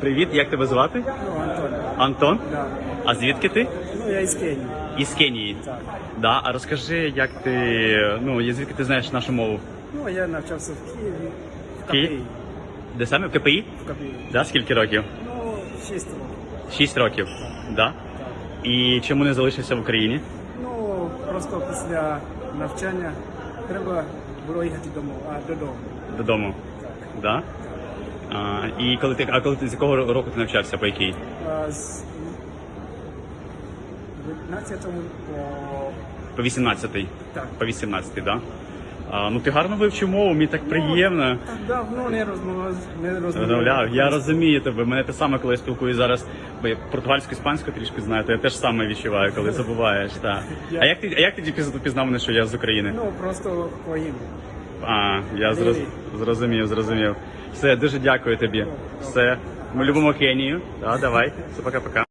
Привіт, як тебе звати? Ну, Антон. Антон? Да. А звідки ти? Ну, я із Кенії. Із Кенії. Так. Да, а розкажи, як ти. Ну, звідки ти знаєш нашу мову? Ну, я навчався в Києві. В? КПІ. Де саме? В КПІ? В КПІ. Да, скільки років? Ну, 6 років. Шість років. Да? Так. І чому не залишився в Україні? Ну, просто після навчання треба було їхати дому, а додому. Додому. Так. Да? А, і коли ти, а коли ти з якого року ти навчався, по якій? А з 19-му по... По 18-й. Так. По 18-й, да? А, ну ти гарно вивчив мову, мені так приємно. Так давно не розмовляв. Не розмовляв. Я розумію тебе. Мене те саме, коли я спілкуюсь зараз, бо я португальську, іспанську трішки знаю, то я теж саме відчуваю, коли забуваєш. Так. А як ти, а як ти пізнав мене, що я з України? Ну, просто по ім'ю. А, я зроз, зрозумів, зрозумів. Все, дуже дякую тобі. Все. Ми любимо Кенію. Да, давай. Все, пока-пока.